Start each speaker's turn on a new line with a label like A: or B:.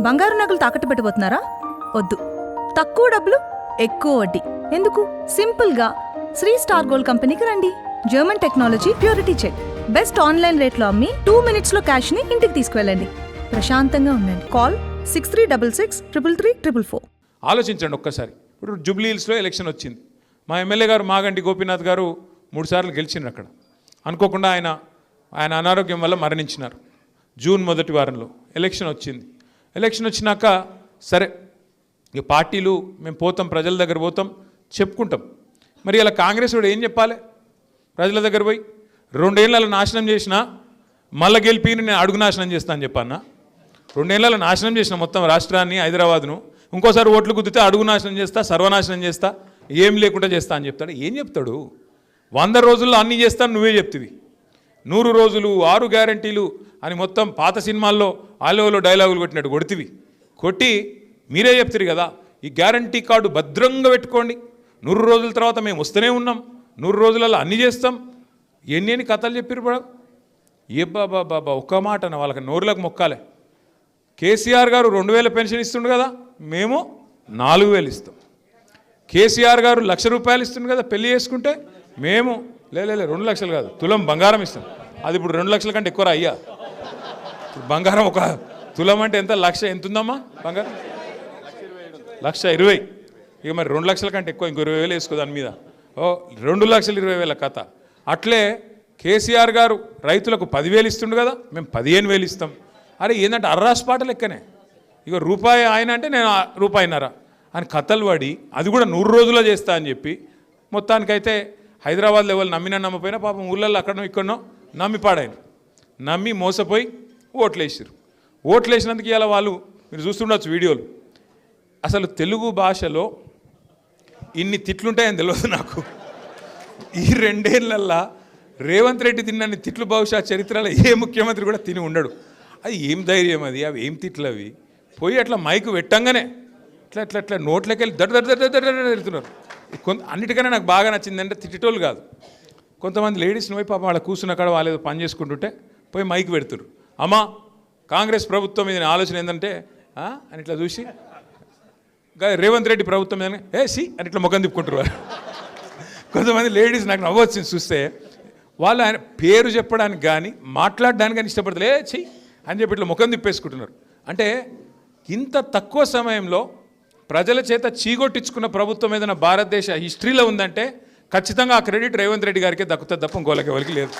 A: బంగారు నగలు తాకట్టు పెట్టబోతున్నారా వద్దు. తక్కువ డబ్బులు ఎక్కువ వడ్డీ. ఎందుకు? సింపుల్గా. శ్రీ స్టార్ గోల్డ్ కంపెనీకి రండి. German technology purity check. Best online రేట్లో అమ్మి టూ మినిట్స్లో క్యాష్ని ఇంటికి తీసుకువెళ్ళండి. ప్రశాంతంగా ఉండండి. Call six three double six triple three triple four.
B: ఆలోచించండి ఒక్కసారి. ఇప్పుడు జూబ్లీ హిల్స్లో ఎలక్షన్ వచ్చింది. మా ఎమ్మెల్యే గారు మాగంటి గోపీనాథ్ గారు మూడుసార్లు గెలిచిండ్రు అక్కడ. అనుకోకుండా ఆయన ఆయన అనారోగ్యం వల్ల మరణించినారు. జూన్ మొదటి వారంలో ఎలక్షన్ వచ్చింది. ఎలక్షన్ వచ్చినాక సరే ఇక పార్టీలు మేము పోతాం ప్రజల దగ్గర పోతాం చెప్పుకుంటాం. మరి ఇలా కాంగ్రెస్ వాడు ఏం చెప్పాలి? ప్రజల దగ్గర పోయి రెండేళ్ళలో నాశనం చేసినా మళ్ళా గెలిపి నేను అడుగు నాశనం చేస్తాను అని చెప్పన్నా రెండేళ్ళలో నాశనం చేసిన మొత్తం రాష్ట్రాన్ని హైదరాబాద్ను ఇంకోసారి ఓట్లు గుద్దితే అడుగు నాశనం చేస్తా సర్వనాశనం చేస్తా ఏం లేకుండా చేస్తా అని చెప్తాడు. ఏం చెప్తాడు? వంద రోజుల్లో అన్నీ చేస్తాను నువ్వే చెప్తివి. నూరు రోజులు ఆరు గ్యారంటీలు అని మొత్తం పాత సినిమాల్లో ఆలోలో డైలాగులు కొట్టినట్టు కొడితివి. కొట్టి మీరే చెప్తారు కదా ఈ గ్యారంటీ కార్డు భద్రంగా పెట్టుకోండి. నూరు రోజుల తర్వాత మేము వస్తూనే ఉన్నాం. నూరు రోజులలో అన్నీ చేస్తాం. ఎన్ని ఎన్ని కథలు చెప్పారు బా ఏ బాబా బాబా ఒక్క మాట అన్న వాళ్ళకి నోరులకు మొక్కాలే. కేసీఆర్ గారు రెండు వేల పెన్షన్ ఇస్తుండు కదా మేము నాలుగు వేలు ఇస్తాం. కేసీఆర్ గారు లక్ష రూపాయలు ఇస్తుండు కదా పెళ్ళి చేసుకుంటే మేము లేదు లే, రెండు లక్షలు కాదు. తులం బంగారం ఇస్తాం. అది ఇప్పుడు రెండు లక్షల కంటే ఎక్కువ అయ్యా. బంగారం ఒక తులం అంటే ఎంత? లక్ష ఎంత ఉందమ్మా బంగారం? లక్ష ఇరవై. ఇక మరి రెండు లక్షల కంటే ఎక్కువ ఇంకో ఇరవై వేలు వేసుకో దాని మీద. ఓ రెండు లక్షల ఇరవై వేల కథ. అట్లే కేసీఆర్ గారు రైతులకు పదివేలు ఇస్తుండు కదా మేము పదిహేను వేలు ఇస్తాం. అరే ఏంటంటే అర్రాస్ పాట లెక్కనే. ఇక రూపాయి ఆయన అంటే నేను రూపాయినరా అని కథలు పడి అది కూడా నూరు రోజుల్లో చేస్తా అని చెప్పి మొత్తానికైతే హైదరాబాద్ లెవెల్ నమ్మినా నమ్మపోయినా పాపం ఊళ్ళల్లో అక్కడనో ఇక్కడనో నమ్మి పాడాయన నమ్మి మోసపోయి ఓట్లు వేసారు ఓట్లు వేసినందుకు ఇలా వాళ్ళు మీరు చూస్తుండొచ్చు వీడియోలు. అసలు తెలుగు భాషలో ఇన్ని తిట్లుంటాయని తెలియదు నాకు. ఈ రెండేళ్ళల్లో రేవంత్ రెడ్డి తిన్నన్ని తిట్లు బహుశా చరిత్రలో ఏ ముఖ్యమంత్రి కూడా తిని ఉండడు. అది ఏం ధైర్యం అది? అవి ఏం తిట్లు అవి? పోయి అట్లా మైకు పెట్టంగానే ఇట్లా ఇట్లా ఇట్లా నోట్లోకి వెళ్ళి దడ దడ దడ దడ కొంత అన్నిటికన్నా నాకు బాగా నచ్చిందంటే తిట్టేటోళ్ళు కాదు. కొంతమంది లేడీస్ పోయి పాపం వాళ్ళ కూర్చున్న కాడ వాళ్ళు ఏదో పని చేసుకుంటుంటే పోయి మైక్ పెడుతురు. అమ్మా కాంగ్రెస్ ప్రభుత్వం మీద ఆలోచన ఏంటంటే అని ఇట్లా చూసి రేవంత్ రెడ్డి ప్రభుత్వం మీద ఏ సి అని ఇట్లా ముఖం తిప్పుకుంటారు కొంతమంది లేడీస్ నాకు నవ్వొచ్చింది చూస్తే వాళ్ళు ఆయన పేరు చెప్పడానికి కానీ మాట్లాడడానికి కానీ ఇష్టపడతలే చెయ్యి అని చెప్పి ఇట్లా ముఖం తిప్పేసుకుంటున్నారు. అంటే ఇంత తక్కువ సమయంలో ప్రజల చేత చీగొట్టించుకున్న ప్రభుత్వం ఏదైనా భారతదేశ హిస్టరీలో ఉందంటే ఖచ్చితంగా ఆ క్రెడిట్ రేవంత్ రెడ్డి గారికే దక్కుతుంది తప్ప ఇంకోళ్ళకి ఎవరికి లేదు.